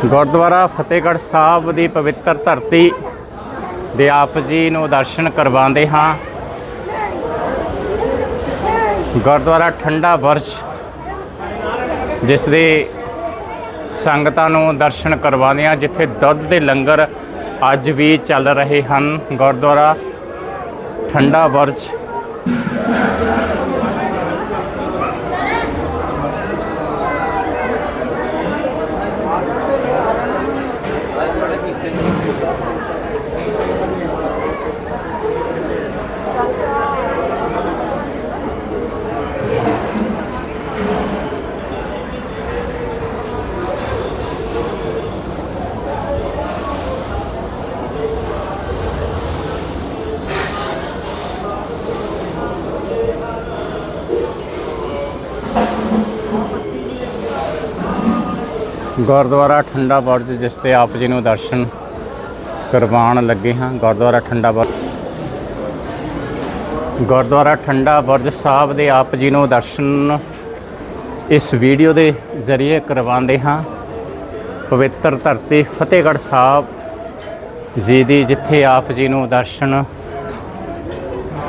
ਗੁਰਦੁਆਰਾ ਫਤਿਹਗੜ੍ਹ ਸਾਹਿਬ ਦੀ ਪਵਿੱਤਰ ਧਰਤੀ ਦੇ ਆਪ ਜੀ ਨੂੰ ਦਰਸ਼ਨ ਕਰਵਾਉਂਦੇ ਹਾਂ। ਗੁਰਦੁਆਰਾ ਠੰਡਾ ਬਰਸ਼ ਜਿਸ ਦੇ ਸੰਗਤਾਂ ਨੂੰ ਦਰਸ਼ਨ ਕਰਵਾਉਂਦੇ ਹਾਂ, ਜਿੱਥੇ ਦੁੱਧ ਦੇ ਲੰਗਰ ਅੱਜ ਵੀ ਚੱਲ ਰਹੇ ਹਨ। ਗੁਰਦੁਆਰਾ ਠੰਡਾ ਬਰਸ਼ ਗੁਰਦੁਆਰਾ ਠੰਡਾ ਬੁਰਜ, ਜਿਸ ਤੇ ਆਪ ਜੀ ਨੂੰ ਦਰਸ਼ਨ ਕਰਵਾਉਣ ਲੱਗੇ ਹਾਂ। ਗੁਰਦੁਆਰਾ ਠੰਡਾ ਬੁਰਜ। ਗੁਰਦੁਆਰਾ ਠੰਡਾ ਬੁਰਜ ਸਾਹਿਬ ਦੇ ਆਪ ਜੀ ਨੂੰ ਦਰਸ਼ਨ ਇਸ ਵੀਡੀਓ ਦੇ ਜ਼ਰੀਏ ਕਰਵਾਉਂਦੇ ਹਾਂ। ਪਵਿੱਤਰ ਧਰਤੀ ਫਤਿਹਗੜ੍ਹ ਸਾਹਿਬ ਜੀ ਦੀ, ਜਿੱਥੇ ਆਪ ਜੀ ਨੂੰ ਦਰਸ਼ਨ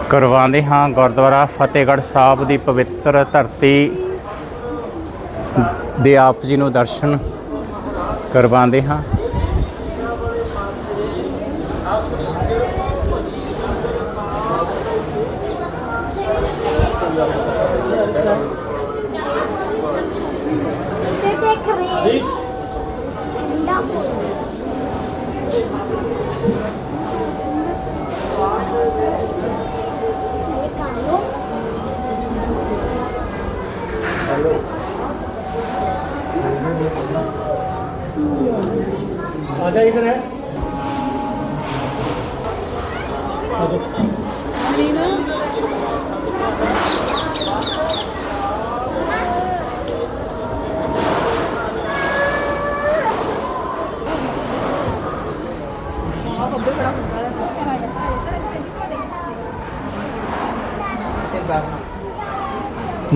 ਕਰਵਾਉਂਦੇ ਹਾਂ। ਗੁਰਦੁਆਰਾ ਫਤਿਹਗੜ੍ਹ ਸਾਹਿਬ ਦੀ ਪਵਿੱਤਰ ਧਰਤੀ ਦੇ ਆਪ ਜੀ ਨੂੰ ਦਰਸ਼ਨ ਕਰਵਾਉਂਦੇ ਹਾਂ। ਤੇ ਦੇਖ ਰਹੇ आजा इधर है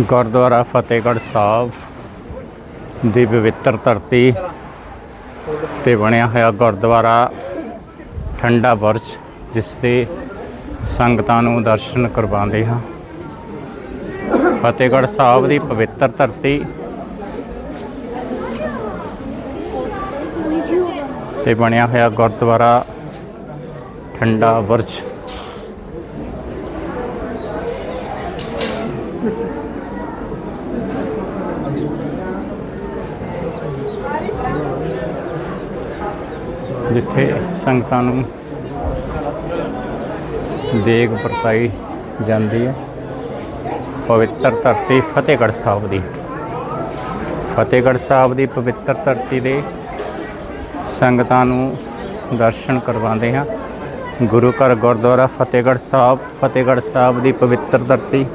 ਗੁਰਦੁਆਰਾ ਫਤਿਹਗੜ੍ਹ ਸਾਹਿਬ ਦੀ ਪਵਿੱਤਰ ਧਰਤੀ ਤੇ ਬਣਿਆ ਹੋਇਆ ਗੁਰਦੁਆਰਾ ਠੰਡਾ ਬੁਰਜ, ਜਿਸ ਦੇ ਸੰਗਤਾਂ ਨੂੰ ਦਰਸ਼ਨ ਕਰਵਾਉਂਦੇ ਹਾਂ। ਫਤਿਹਗੜ੍ਹ ਸਾਹਿਬ ਦੀ ਪਵਿੱਤਰ ਧਰਤੀ ਤੇ ਬਣਿਆ ਹੋਇਆ ਗੁਰਦੁਆਰਾ ਠੰਡਾ ਬੁਰਜ। ਜਿੱਥੇ ਸੰਗਤਾਂ ਨੂੰ ਦੇਗ ਵਰਤਾਈ ਜਾਂਦੀ ਹੈ। ਪਵਿੱਤਰ ਧਰਤੀ ਫਤਿਹਗੜ੍ਹ ਸਾਹਿਬ ਦੀ। ਫਤਿਹਗੜ੍ਹ ਸਾਹਿਬ ਦੀ ਪਵਿੱਤਰ ਧਰਤੀ ਦੇ ਸੰਗਤਾਂ ਨੂੰ ਦਰਸ਼ਨ ਕਰਵਾਉਂਦੇ ਹਾਂ। ਗੁਰੂ ਘਰ ਗੁਰਦੁਆਰਾ ਫਤਿਹਗੜ੍ਹ ਸਾਹਿਬ ਫਤਿਹਗੜ੍ਹ ਸਾਹਿਬ ਦੀ ਪਵਿੱਤਰ ਧਰਤੀ।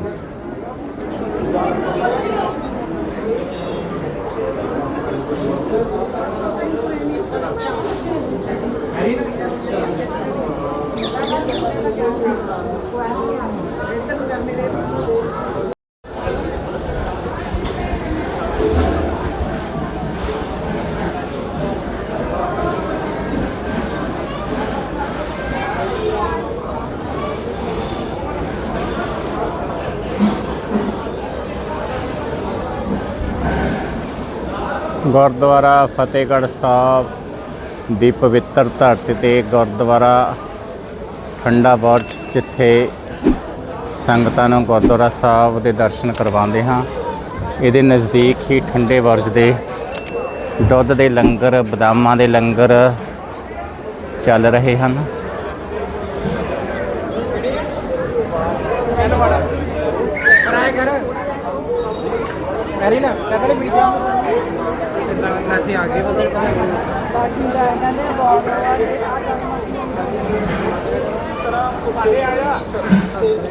ਗੁਰਦੁਆਰਾ ਫਤਿਹਗੜ੍ਹ ਸਾਹਿਬ ਦੀ ਪਵਿੱਤਰ ਧਰਤੀ ਤੇ ਗੁਰਦੁਆਰਾ ਠੰਡਾ ਬੁਰਜ ਜਿੱਥੇ ਸੰਗਤਾਂ ਨੂੰ ਗੁਰਦੁਆਰਾ ਸਾਹਿਬ ਦੇ ਦਰਸ਼ਨ ਕਰਵਾਉਂਦੇ ਹਾਂ। ਇਹਦੇ ਨਜ਼ਦੀਕ ਹੀ ਠੰਡੇ ਬੁਰਜ ਦੇ ਦੁੱਧ ਦੇ ਲੰਗਰ, ਬਦਾਮਾਂ ਦੇ ਲੰਗਰ ਚੱਲ ਰਹੇ ਹਨ। ਕਿੱਦਾਂ ਵੈਸੇ ਆ ਗਏ ਉਧਰ ਬਾਕੀ ਦਾ ਇਹਨਾਂ ਨੇ ਬਹੁਤ ਵਾਰ ਆ ਕੰਮ ਮਸ਼ੀਨ ਤਰ੍ਹਾਂ ਆਇਆ।